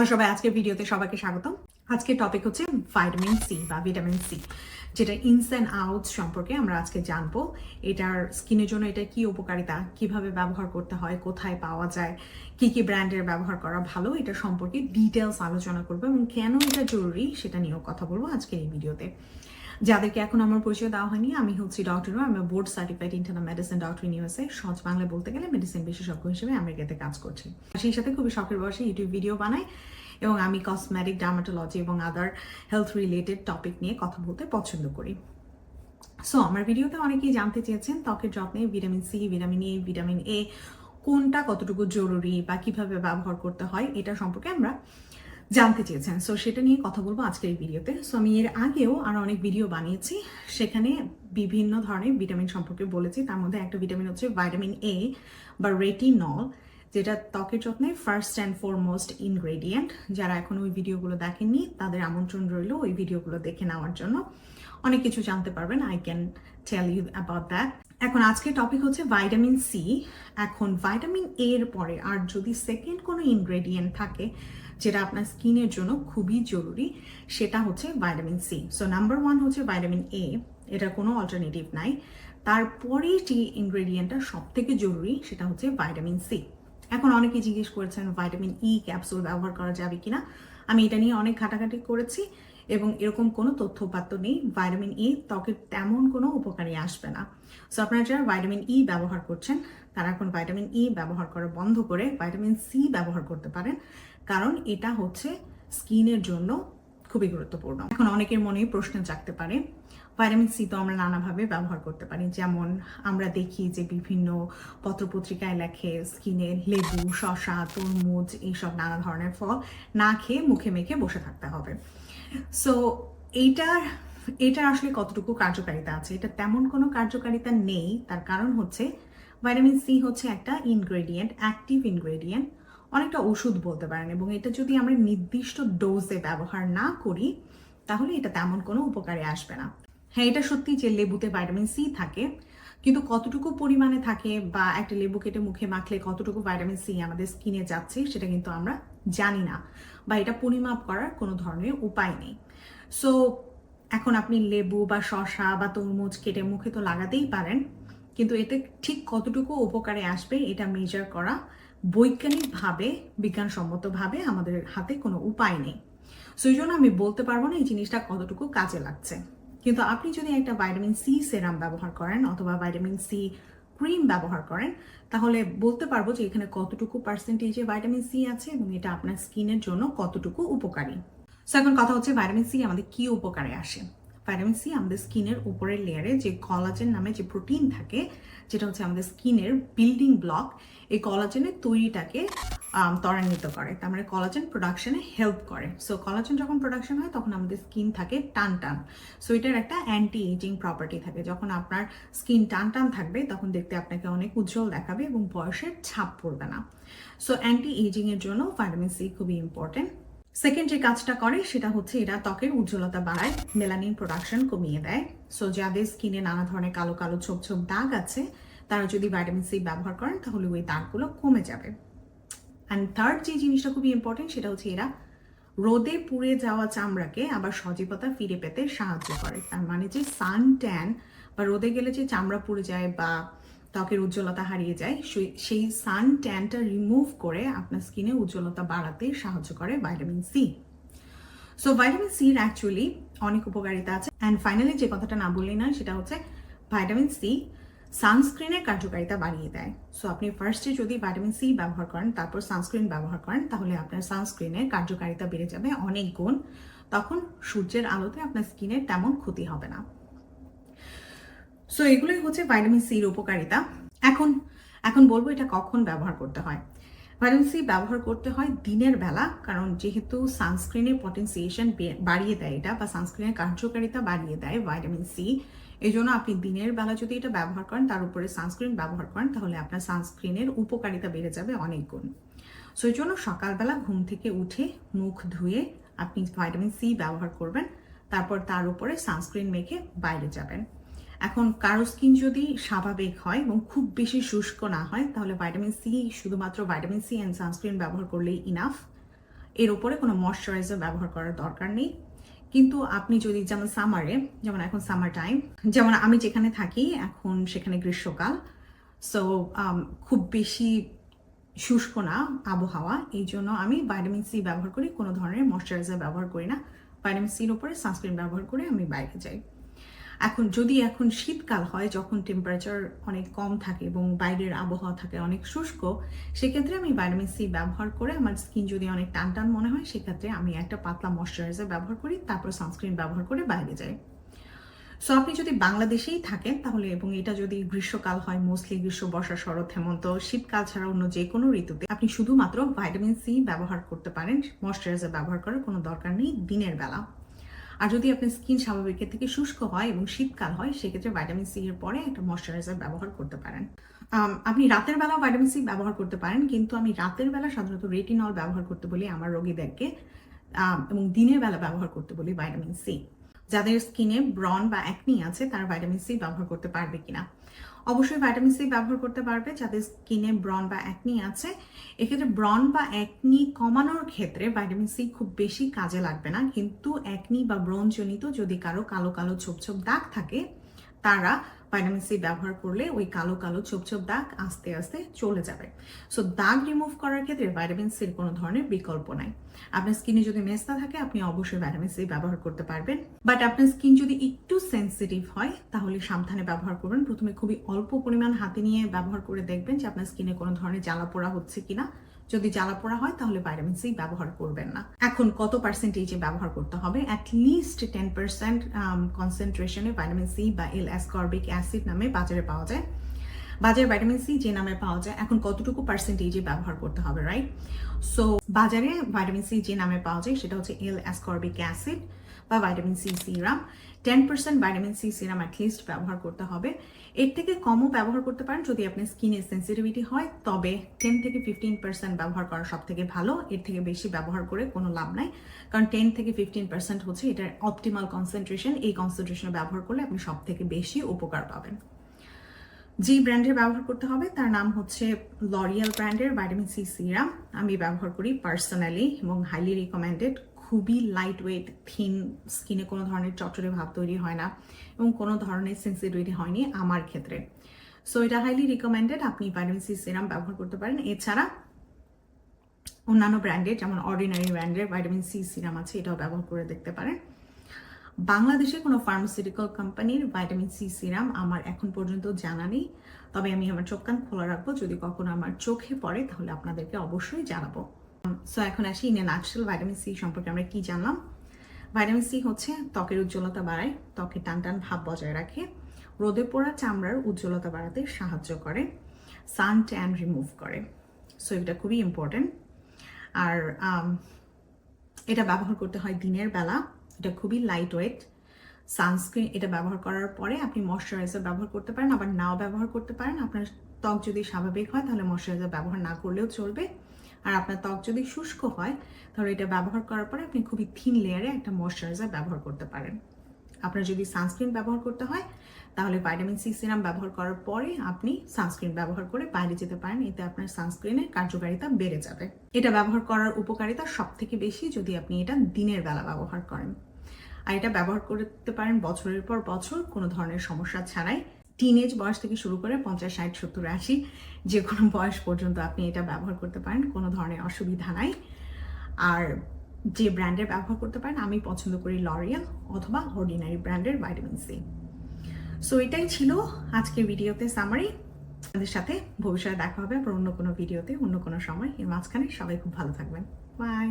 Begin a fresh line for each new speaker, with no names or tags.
Hello সবাই, আজকের ভিডিওতে সবাইকে স্বাগতম। আজকের টপিক হচ্ছে ভাইটামিন সি বা ভিটামিন সি যেটা ইনস অ্যান্ড আউটস সম্পর্কে আমরা আজকে জানব। এটার স্কিনের জন্য এটা কি উপকারিতা, কীভাবে ব্যবহার করতে হয়, কোথায় পাওয়া যায়, কি কি ব্র্যান্ডের ব্যবহার করা ভালো, এটা সম্পর্কে ডিটেলস আলোচনা করব এবং কেন এটা জরুরি সেটা নিয়েও কথা বলব আজকের এই ভিডিওতে। যাদেরকে এখন আমার পরিচয় দেওয়া হয়নি, আমি হচ্ছি ডক্টর আমি board certified internal medicine doctor in USA সহজ বাংলা বলতে গেলে মেডিসিন বিশেষজ্ঞ হিসেবে আমেরিকাতে কাজ করছি। সেই সাথে খুবই শখের বয়সে ইউটিউব ভিডিও বানাই এবং আমি কসমেটিক ডার্মাটোলজি এবং আদার হেলথ রিলেটেড টপিক নিয়ে কথা বলতে পছন্দ করি। সো আমার ভিডিওতে অনেকেই জানতে চেয়েছেন ত্বকের যত্নে vitamin C vitamin A vitamin A কোনটা কতটুকু জরুরি বা কীভাবে ব্যবহার করতে হয়, এটা সম্পর্কে আমরা জানতে চেয়েছেন। সো সেটা নিয়ে কথা বলব আজকের এই ভিডিওতে। সো আমি এর আগেও আরও অনেক ভিডিও বানিয়েছি। সেখানে বিভিন্ন ধরনের ভিটামিন সম্পর্কে বলেছি। তার মধ্যে একটা ভিটামিন হচ্ছে ভাইটামিন এ বা রেটিনল, যেটা ত্বকের যত্নে ফার্স্ট অ্যান্ড ফরমোস্ট ইনগ্রেডিয়েন্ট যারা এখন ওই ভিডিওগুলো দেখেননি, তাদের আমন্ত্রণ রইল ওই ভিডিওগুলো দেখে নেওয়ার জন্য। অনেক কিছু জানতে পারবেন। I can tell you about that এখন আজকের টপিক হচ্ছে ভাইটামিন সি এখন ভাইটামিন এ এর পরে আর যদি সেকেন্ড কোনো ইনগ্রেডিয়েন্ট থাকে, যেটা আপনার স্কিনের জন্য খুবই জরুরি, সেটা হচ্ছে vitamin C so number one হচ্ছে ভাইটামিন এ এটা কোনো অল্টারনেটিভ নাই। তারপরে যে ইনগ্রেডিয়েন্টটা সব থেকে জরুরি, সেটা হচ্ছে ভাইটামিন সি এখন অনেকে জিজ্ঞেস করেছেন ভাইটামিন ই ক্যাপসুল ব্যবহার করা যাবে কিনা? আমি এটা নিয়ে অনেক ঘাটাঘাটি করেছি। এবং এরকম কোনো তথ্যপাত্র নেই ভাইটামিন ই ত্বকের তেমন কোনো উপকারী আসবে না। সো আপনারা যারা ভাইটামিন ই ব্যবহার করছেন, তারা এখন ভাইটামিন ই ব্যবহার করা বন্ধ করে ভাইটামিন সি ব্যবহার করতে পারেন। কারণ এটা হচ্ছে স্কিনের জন্য খুবই গুরুত্বপূর্ণ। এখন অনেকের মনেই প্রশ্ন জাগতে পারে ভাইটামিন সি তো আমরা নানাভাবে ব্যবহার করতে পারি। যেমন আমরা দেখি যে বিভিন্ন পত্রপত্রিকায় লেখে স্কিনে লেবু শশা তরমুজ, এইসব নানা ধরনের ফল না খেয়ে মুখে মেখে বসে থাকতে হবে। সো এইটার এটার আসলে কতটুকু কার্যকারিতা আছে? এটা তেমন কোনো কার্যকারিতা নেই। তার কারণ হচ্ছে ভাইটামিন সি হচ্ছে একটা ইনগ্রেডিয়েন্ট অ্যাক্টিভ ইনগ্রেডিয়েন্ট অনেকটা ওষুধ বলতে পারেন। এবং এটা যদি আমরা নির্দিষ্ট ডোজে ব্যবহার না করি, তাহলে এটা তেমন কোনো উপকারে আসবে না। হ্যাঁ এটা সত্যি যে লেবুতে ভাইটামিন সি থাকে, কিন্তু কতটুকু পরিমাণে থাকে বা একটা লেবু কেটে মুখে মাখলে কতটুকু ভাইটামিন সি আমাদের স্কিনে যাচ্ছে, সেটা কিন্তু আমরা জানি না বা এটা পরিমাপ করার কোনো ধরনের উপায় নেই। সো এখন আপনি লেবু বা শশা বা তরমুজ কেটে মুখে তো লাগাতেই পারেন, কিন্তু এতে ঠিক কতটুকু উপকারে আসবে এটা মেজার করা বৈজ্ঞানিকভাবে, বিজ্ঞানসম্মতভাবে আমাদের হাতে কোনো উপায় নেই। সেই জন্য আমি বলতে পারব না এই জিনিসটা কতটুকু কাজে লাগছে। কিন্তু আপনি যদি একটা ভাইটামিন সি সেরাম ব্যবহার করেন অথবা ভাইটামিন সি ক্রিম ব্যবহার করেন, তাহলে বলতে পারব যে এখানে কতটুকু পার্সেন্টেজে ভাইটামিন সি আছে এবং এটা আপনার স্কিনের জন্য কতটুকু উপকারী। সো এখন কথা হচ্ছে ভাইটামিন সি আমাদের কি উপকারে আসে? ভাইটামিন সি আমাদের স্কিনের উপরের লেয়ারে যে কলাজেন নামে যে প্রোটিন থাকে, যেটা হচ্ছে আমাদের স্কিনের বিল্ডিং ব্লক এই কলাজেনের তৈরিটাকে ত্বরান্বিত করে। তার মানে কলাজেন প্রোডাকশনে হেল্প করে। সো কলাজেন যখন প্রোডাকশন হয়, তখন আমাদের স্কিন থাকে টান টান সো এটার একটা অ্যান্টি এজিং প্রপার্টি থাকে। যখন আপনার স্কিন টান টান থাকবে, তখন দেখতে আপনাকে অনেক উজ্জ্বল দেখাবে এবং বয়সের ছাপ পড়বে না। সো অ্যান্টি এজিং এর জন্য ভাইটামিন সি খুবই ইম্পর্টেন্ট সেকেন্ড যে কাজটা করে, সেটা হচ্ছে এটা ত্বকের উজ্জ্বলতা বাড়ায় মেলানিন প্রোডাকশন কমিয়ে দেয়। সো যাদের স্কিনে নানা ধরনের কালো কালো ছোপ ছোপ দাগ আছে, তারা যদি ভাইটামিন সি ব্যবহার করেন, তাহলে ওই দাগগুলো কমে যাবে। অ্যান্ড থার্ড যে জিনিসটা খুবই ইম্পর্টেন্ট সেটা হচ্ছে এরা রোদে পুড়ে যাওয়া চামড়াকে আবার সজীবতা ফিরে পেতে সাহায্য করে। তার মানে যে সান ট্যান বা রোদে গেলে যে চামড়া পুড়ে যায় বা ত্বকের উজ্জ্বলতা হারিয়ে যায় সেই সান ট্যানটা রিমুভ করে আপনার স্কিনে উজ্জ্বলতা বাড়াতে সাহায্য করে ভাইটামিন সি সো ভাইটামিন সির অ্যাকচুয়ালি অনেক উপকারিতা আছে। অ্যান্ড ফাইনালি যে কথাটা না বললেই না সেটা হচ্ছে ভাইটামিন সি সানস্ক্রিনের কার্যকারিতা বাড়িয়ে দেয়। সো আপনি ফার্স্টে যদি ভাইটামিন সি ব্যবহার করেন, তারপর সানস্ক্রিন ব্যবহার করেন, তাহলে আপনার সানস্ক্রিনের কার্যকারিতা বেড়ে যাবে অনেক গুণ। তখন সূর্যের আলোতে আপনার স্কিনের তেমন ক্ষতি হবে না। সো এগুলোই হচ্ছে ভাইটামিন সির উপকারিতা। এখন এখন বলব এটা কখন ব্যবহার করতে হয়। ভাইটামিন সি ব্যবহার করতে হয় দিনের বেলা, কারণ যেহেতু সানস্ক্রিনের পটেন্সিয়েশন বাড়িয়ে দেয় এটা বা সানস্ক্রিনের কার্যকারিতা বাড়িয়ে দেয় ভাইটামিন সি এই জন্য আপনি দিনের বেলা যদি এটা ব্যবহার করেন, তার উপরে সানস্ক্রিন ব্যবহার করেন, তাহলে আপনার সানস্ক্রিনের উপকারিতা বেড়ে যাবে অনেক গুণ। সো এই জন্য সকালবেলা ঘুম থেকে উঠে মুখ ধুয়ে আপনি ভাইটামিন সি ব্যবহার করবেন, তারপর তার উপরে সানস্ক্রিন মেখে বাইরে যাবেন। এখন কারও স্কিন যদি স্বাভাবিক হয় এবং খুব বেশি শুষ্ক না হয়, তাহলে ভাইটামিন সি শুধুমাত্র ভাইটামিন সি অ্যান্ড সানস্ক্রিন ব্যবহার করলেই ইনাফ এর উপরে কোনো ময়শ্চারাইজার ব্যবহার করার দরকার নেই। কিন্তু আপনি যদি, যেমন সামারে যেমন এখন সামার টাইম যেমন আমি যেখানে থাকি, এখন সেখানে গ্রীষ্মকাল সো খুব বেশি শুষ্ক না আবহাওয়া, এই জন্য আমি ভাইটামিন সি ব্যবহার করি, কোনো ধরনের ময়শ্চারাইজার ব্যবহার করি না। ভাইটামিন সির উপরে সানস্ক্রিন ব্যবহার করে আমি বাইরে যাই। এখন, যদি এখন শীতকাল হয়, যখন টেম্পারেচার অনেক কম থাকে এবং বাইরের আবহাওয়া থাকে অনেক শুষ্ক, সেক্ষেত্রে আমি ভাইটামিন সি ব্যবহার করে আমার স্কিন যদি অনেক টান টান মনে হয়, সেক্ষেত্রে আমি একটা পাতলা ময়শ্চারাইজার ব্যবহার করি, তারপর সানস্ক্রিন ব্যবহার করে বাইরে যাই। সো আপনি যদি বাংলাদেশেই থাকেন তাহলে, এবং এটা যদি গ্রীষ্মকাল হয় মোস্টলি গ্রীষ্ম, বর্ষা, শরৎ, হেমন্ত, শীতকাল ছাড়া অন্য যে কোনো ঋতুতে, আপনি শুধুমাত্র ভাইটামিন সি ব্যবহার করতে পারেন ময়শ্চারাইজার ব্যবহার করার কোনো দরকার নেই দিনের বেলা। আর যদি আপনার স্কিন স্বাভাবিকের থেকে শুষ্ক হয় এবং শীতকাল হয়, সেক্ষেত্রে ভাইটামিন সি এর পরে একটা ময়শ্চারাইজার ব্যবহার করতে পারেন। আপনি রাতের বেলা ভাইটামিন সি ব্যবহার করতে পারেন, কিন্তু আমি রাতের বেলা সাধারণত রেটিনল ব্যবহার করতে বলি আমার রোগীদেরকে এবং দিনের বেলা ব্যবহার করতে বলি ভাইটামিন সি যাদের স্কিনে ব্রন বা অ্যাকনি আছে, তারা ভাইটামিন সি ব্যবহার করতে পারবে কিনা? অবশ্যই ভাইটামিন সি ব্যবহার করতে পারবে যাদের স্কিনে ব্রন বা অ্যাকনি আছে। এক্ষেত্রে ব্রন বা অ্যাকনি কমানোর ক্ষেত্রে ভাইটামিন সি খুব বেশি কাজে লাগবে না। কিন্তু অ্যাকনি বা ব্রণজনিত যদি কারও কালো কালো ছোপ ছোপ দাগ থাকে তারা ভাইটামিন সি ব্যবহার করলে ওই কালো কালো ছোপ ছোপ দাগ আস্তে আস্তে চলে যাবে। সো দাগ রিমুভ করার ক্ষেত্রে ভাইটামিন সির কোনো ধরনের বিকল্প নাই। আপনার স্কিনে যদি মেস্তা থাকে, আপনি অবশ্যই ভাইটামিন সি ব্যবহার করতে পারবেন। বাট আপনার স্কিন যদি একটু সেন্সিটিভ হয়, তাহলে সাবধানে ব্যবহার করবেন। প্রথমে খুবই অল্প পরিমাণ হাতে নিয়ে ব্যবহার করে দেখবেন যে আপনার স্কিনে কোনো ধরনের জ্বালা পোড়া হচ্ছে কিনা। যদি জ্বালা পোড়া হয়, তাহলে ভাইটামিন সি ব্যবহার করবেন না। এখন কত পার্সেন্টেজে ব্যবহার করতে হবে? অ্যাটলিস্ট টেন পার্সেন্ট কনসেন্ট্রেশনে ভাইটামিন সি বা এল অ্যাসকর্বিক অ্যাসিড নামে বাজারে পাওয়া যায়। বাজারে ভাইটামিন সি যে নামে পাওয়া যায়, এখন কতটুকু পার্সেন্টেজে ব্যবহার করতে হবে রাইট সো বাজারে ভাইটামিন সি যে নামে পাওয়া যায়, সেটা হচ্ছে এল অ্যাসকর্বিক অ্যাসিড বা vitamin C serum ten percent vitamin C serum at least ব্যবহার করতে হবে। এর থেকে কমও ব্যবহার করতে পারেন যদি আপনার স্কিনে সেন্সিটিভিটি হয়, তবে টেন থেকে ফিফটিন পার্সেন্ট ব্যবহার করা সব থেকে ভালো। এর থেকে বেশি ব্যবহার করে কোনো লাভ নাই। কারণ টেন থেকে ফিফটিন পার্সেন্ট হচ্ছে এটার অপটিমাল কনসেন্ট্রেশন এই কনসেন্ট্রেশন ব্যবহার করলে আপনি সব থেকে বেশি উপকার পাবেন। যে ব্র্যান্ডের ব্যবহার করতে হবে, তার নাম হচ্ছে লরিয়াল ব্র্যান্ডের ভাইটামিন সি সিরাম আমি ব্যবহার করি পার্সোনালি এবং হাইলি রিকমেন্ডেড খুবই লাইট ওয়েট থিন স্কিনে কোনো ধরনের চটচড়ে ভাব তৈরি হয় না এবং কোনো ধরনের সেন্সিটিভিটি হয়নি আমার ক্ষেত্রে। সো এটা হাইলি রিকমেন্ডেড আপনি ভাইটামিন সি সিরাম ব্যবহার করতে পারেন। এছাড়া অন্যান্য ব্র্যান্ডের যেমন অর্ডিনারি ব্র্যান্ডের ভাইটামিন সি সিরাম আছে, এটাও ব্যবহার করে দেখতে পারেন। বাংলাদেশে কোনো ফার্মাসিউটিক্যাল কোম্পানির ভাইটামিন সি সিরাম আমার এখন পর্যন্ত জানা নেই। তবে আমি আমার চোখ কান খোলা রাখব, যদি কখনো আমার চোখে পড়ে, তাহলে আপনাদেরকে অবশ্যই জানাব। সো এখন আসি ইন ন্যাচারাল ভাইটামিন সি সম্পর্কে আমরা কি জানলাম? ভাইটামিন সি হচ্ছে ত্বকের উজ্জ্বলতা বাড়ায়, ত্বকে টান টান ভাব বজায় রাখে, রোদে পোড়া চামড়ার উজ্জ্বলতা বাড়াতে সাহায্য করে সান ট্যান রিমুভ করে। সো এটা খুবই ইম্পর্টেন্ট আর এটা ব্যবহার করতে হয় দিনের বেলা। এটা খুবই লাইট ওয়েট সানস্ক্রিন এটা ব্যবহার করার পরে আপনি ময়শ্চারাইজার ব্যবহার করতে পারেন, আবার নাও ব্যবহার করতে পারেন। আপনার ত্বক যদি স্বাভাবিক হয়, তাহলে ময়শ্চারাইজার ব্যবহার না করলেও চলবে। আর আপনার ত্বক যদি শুষ্ক হয়, তাহলে এটা ব্যবহার করার পরে আপনি খুবই থিন লেয়ারে একটা ময়শ্চারাইজার ব্যবহার করতে পারেন। আপনার যদি সানস্ক্রিন ব্যবহার করতে হয়, তাহলে ভাইটামিন সি সিরাম ব্যবহার করার পরে আপনি সানস্ক্রিন ব্যবহার করে বাইরে যেতে পারেন। এতে আপনার সানস্ক্রিনের কার্যকারিতা বেড়ে যাবে। এটা ব্যবহার করার উপকারিতা সব থেকে বেশি যদি আপনি এটা দিনের বেলা ব্যবহার করেন। আর এটা ব্যবহার করতে পারেন বছরের পর বছর, কোনো ধরনের সমস্যা ছাড়াই। টিনেজ বয়স থেকে শুরু করে পঞ্চাশ, ষাট, সত্তর, আশি, যে কোনো বয়স পর্যন্ত আপনি এটা ব্যবহার করতে পারেন, কোনো ধরনের অসুবিধা নাই। আর যে ব্র্যান্ডের ব্যবহার করতে পারেন, আমি পছন্দ করি লরিয়াল অথবা অর্ডিনারি ব্র্যান্ডের ভাইটামিন সি সো এটাই ছিল আজকের ভিডিওতে সামারি আমাদের সাথে ভবিষ্যতে দেখা হবে আবার অন্য কোনো ভিডিওতে, অন্য কোনো সময়। এর মাঝখানে সবাই খুব ভালো থাকবেন। বাই